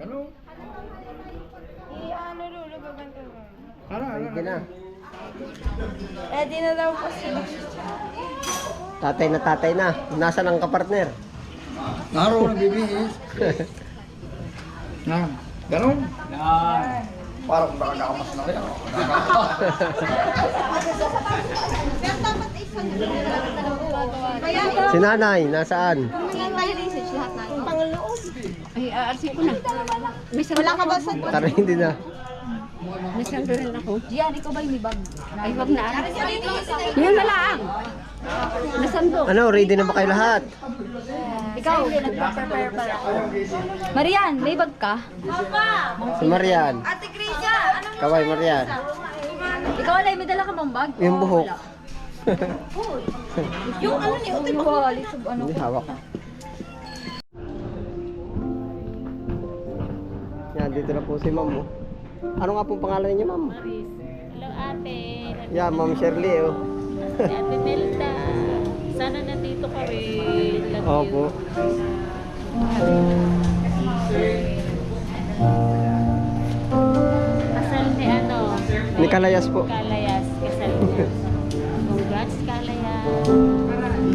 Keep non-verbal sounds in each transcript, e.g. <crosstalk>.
Ganun. I-ano lulo, gaganta mo. Ara, ara. Na. Ready na daw po sila. Tatay na tatay na. Nasaan ang kapartner? Naro na bibihis. Na. Ganun. Yan. Parang nakagamas na kaya. Si nanay, nasaan? Ay, aarsin ko na. May sandal Wala ka ba sa... Tara hindi na. May sandal rin ako. Diyan, ikaw ba yung may bag? Ay, wag na. Yan na lang. Nasandok. Ano, ready na ba kayo lahat? Ikaw, nagpa-prepare pala. Marian, may bag ka? Si Marian. Ate Krisha, anong Kaway Marian. Ikaw, alay, may dala ka bang bag? Yung buhok. yung ano ni Utoy ano Hindi hawak. Yan, dito na po si ma'am. Oh. Ano nga pong pangalan niya, ma'am? Hello ate, Yeah, ma'am Shirley. Oh. si ate Melda. Sana nandito ka rin. Love. Opo. Kasal ni ano? Ni Kalayas po. Kalayas. Kasal niya. Congrats Kalayas.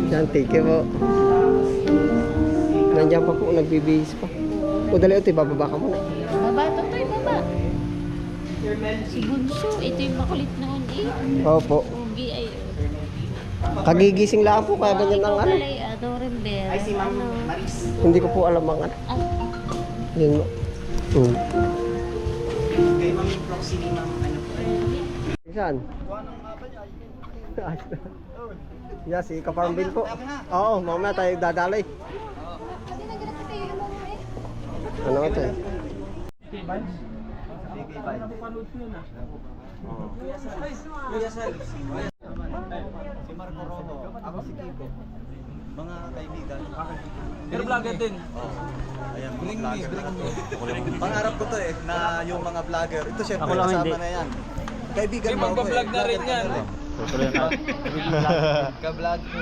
Yan, thank you po. Nandiyan pa po, nagbibihis pa. O dali, ito, bababa ka muna. Si Bunso, ito yung makulit noon eh. Opo. Ugi ay. Kagigising lang po, kaya ganyan ang ano. Ay, si Ma'am Maris. Hindi ko po alam ang ano. Ah, Yun. Hmm. Saan? Ayos na. Yeah, si Kaparmbin po. Oo, mamaya tayo dadalay. Ano ito eh? Si Marco Rojo, ako si Kiko. Mga kaibigan. Pero vlogger din. Ayan, bring me, bring me. Pangarap ko to eh, na yung mga vlogger. Ito syempre, kasama hindi. na yan. Kaibigan mo ako eh. magbablog na rin yan. <laughs> Ka-vlog ko.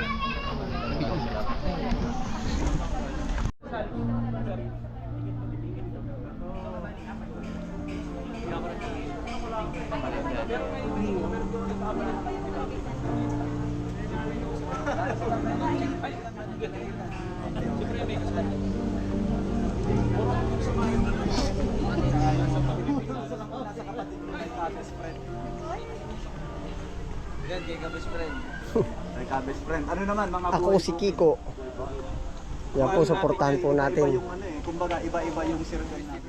Yan, kay ka-best friend. Kay ka-best friend. Ano naman, mga Ako buhay si ko. Kiko. Yan po, supportahan po natin. ano eh, kumbaga iba-iba yung circle natin.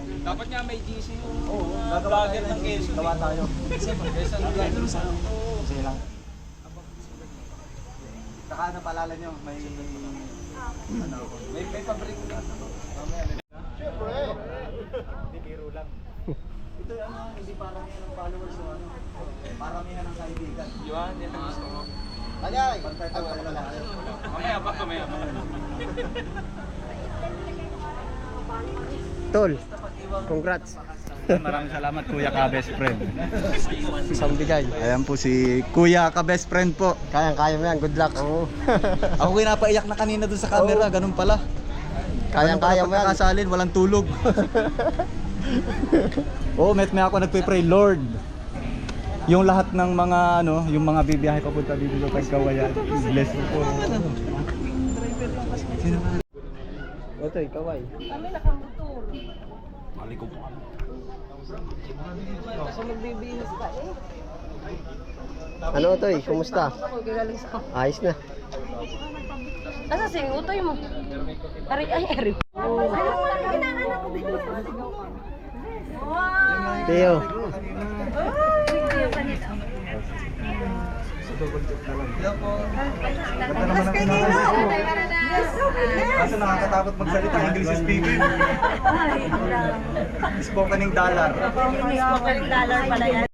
May Dapat nga may GC yung Oo, mga gagawa vlogger tayo ng Quezon. Gawa tayo. Quezon vlogger sa Sige lang. Saka ano paalala nyo, may ano, may may pabrik na. Mamaya. Siyempre. Hindi biro lang. Ito yung ano, hindi parang yan ang followers o ano. Paramihan ng kaibigan. Yun, yan ang gusto ko. Ayay! Pantay tayo wala lang. Mamaya pa, mamaya pa. Tol, congrats. Maraming salamat Kuya ka best friend. Isang bigay. Ayan po si Kuya ka best friend po. Kayang-kaya mo yan, good luck. Oo. <laughs> Ako kinapaiyak na kanina dun sa camera, ganun pala. Kayang-kaya mo yan. Kasalin, walang tulog. <laughs> Oh, met me ako nagpe-pray, Lord. Yung lahat ng mga ano, yung mga bibiyahe papunta dito sa Pagkawayan. Bless mo po. Sino ba? Ito, ikaw ay. Ano ito eh, kumusta? Ayos na. Nasa si Utoy mo? Ari, ay, ari. Teo. Kaso nakakatakot magsalita English speaking. Spokening dollar. dollar pala yan?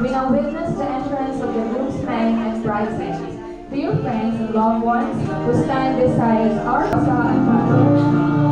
We now witness the entrance of the groomsmen and bridesmaids. Your friends and loved ones who stand beside our Sa and.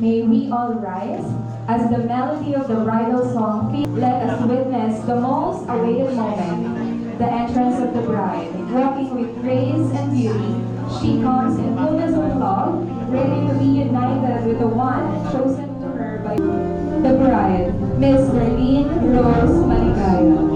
May we all rise as the melody of the bridal song. Let us witness the most awaited moment, the entrance of the bride. Walking with grace and beauty, she comes in fullness of love, ready to be united with the one chosen to her by the bride, Miss Darlene Rose Maligaya.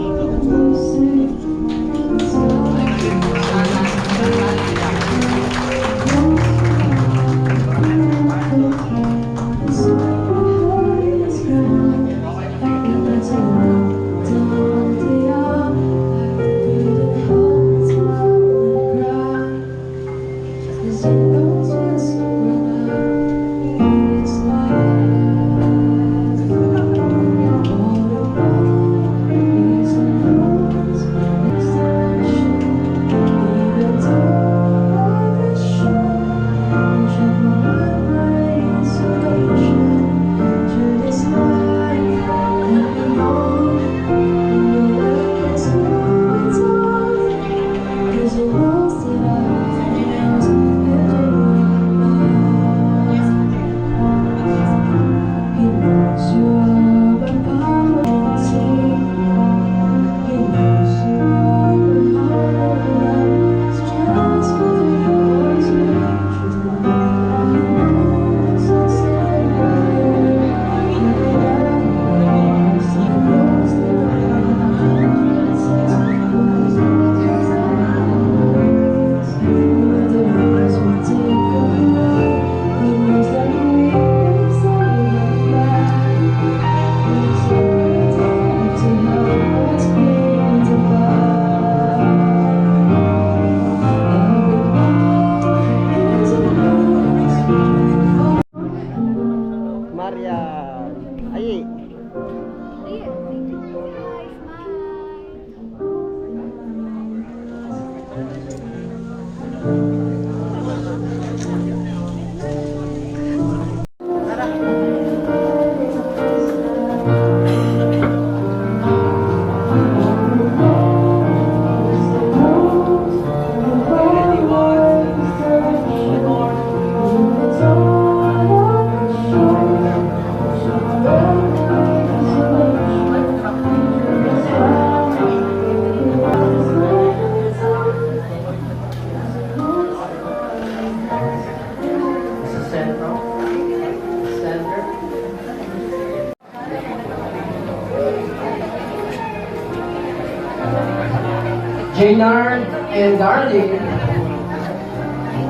Jaynard and Darling,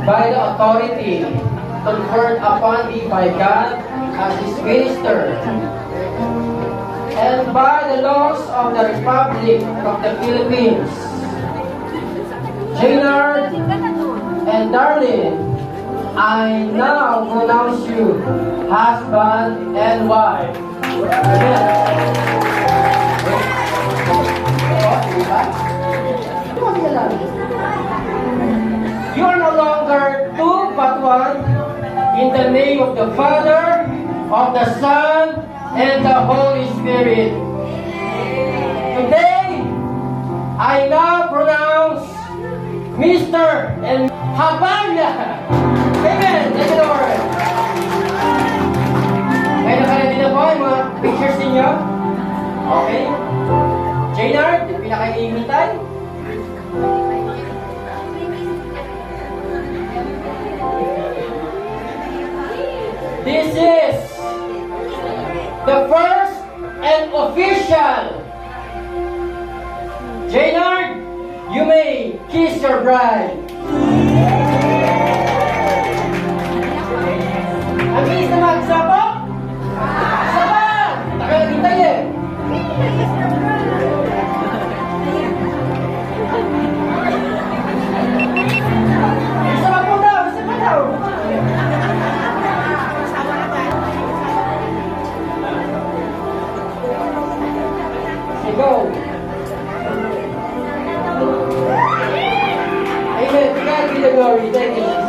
by the authority conferred upon me by God as his minister, and by the laws of the Republic of the Philippines, Jaynard and Darling, I now pronounce you husband and wife. You are no longer two but one in the name of the Father, of the Son, and the Holy Spirit. Today, I now pronounce Mr. and Habanya. Amen. Thank you, Lord. May nakalagay na po yung mga pictures ninyo. Okay. Jaynard, yung pinaka-iimitan. This is the first and official. Jaynard, you may kiss your bride. Ang bilis na magsabak! Sabak! Tagal hintay eh! Go! Amen. To God be the glory. Thank you,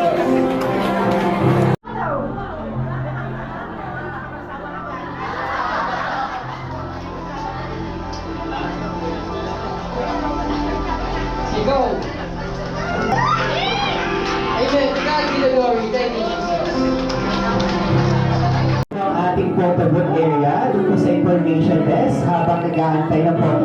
Nanti.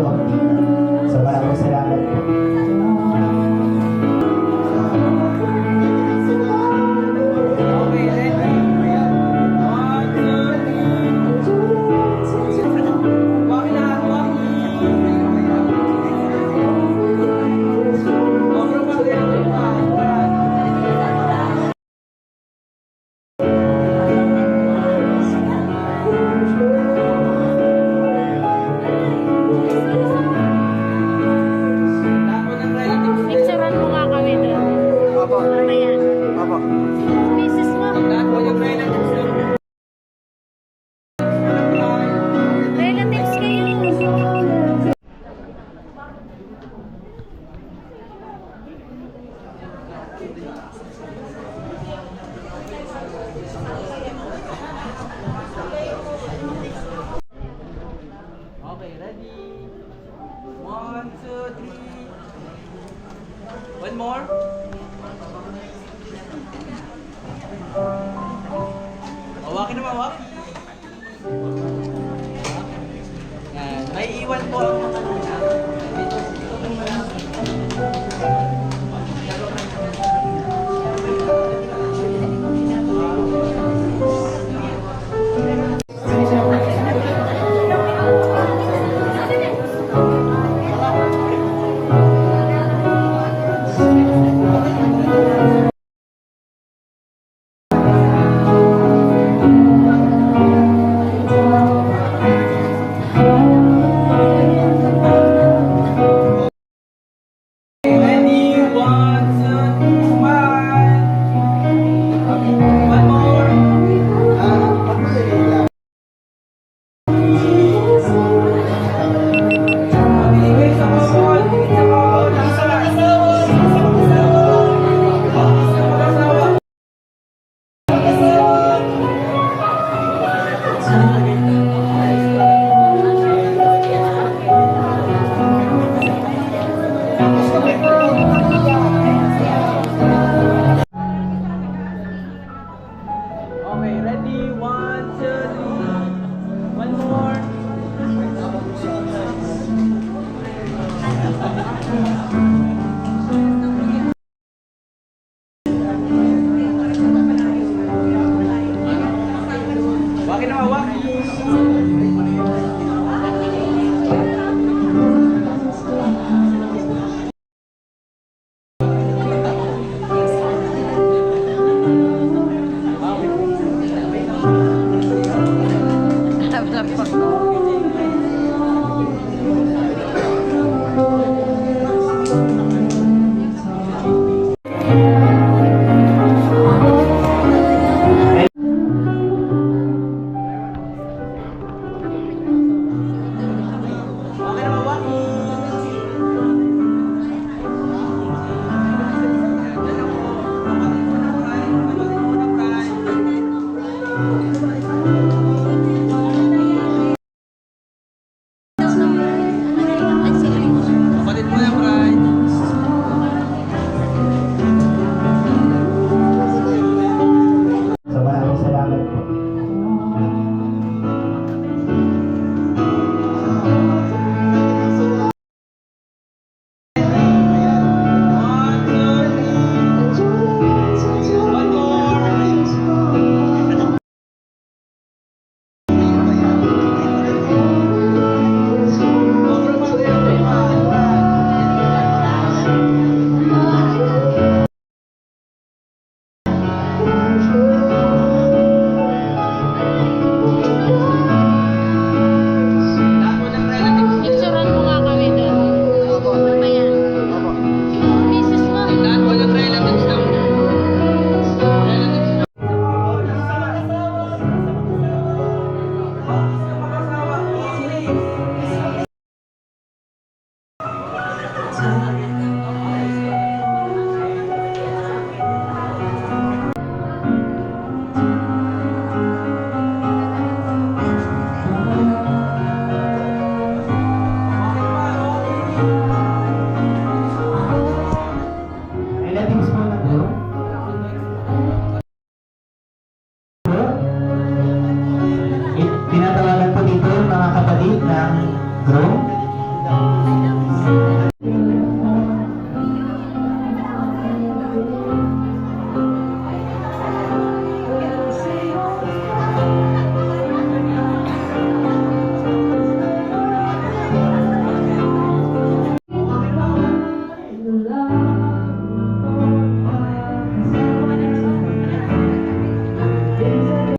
Okay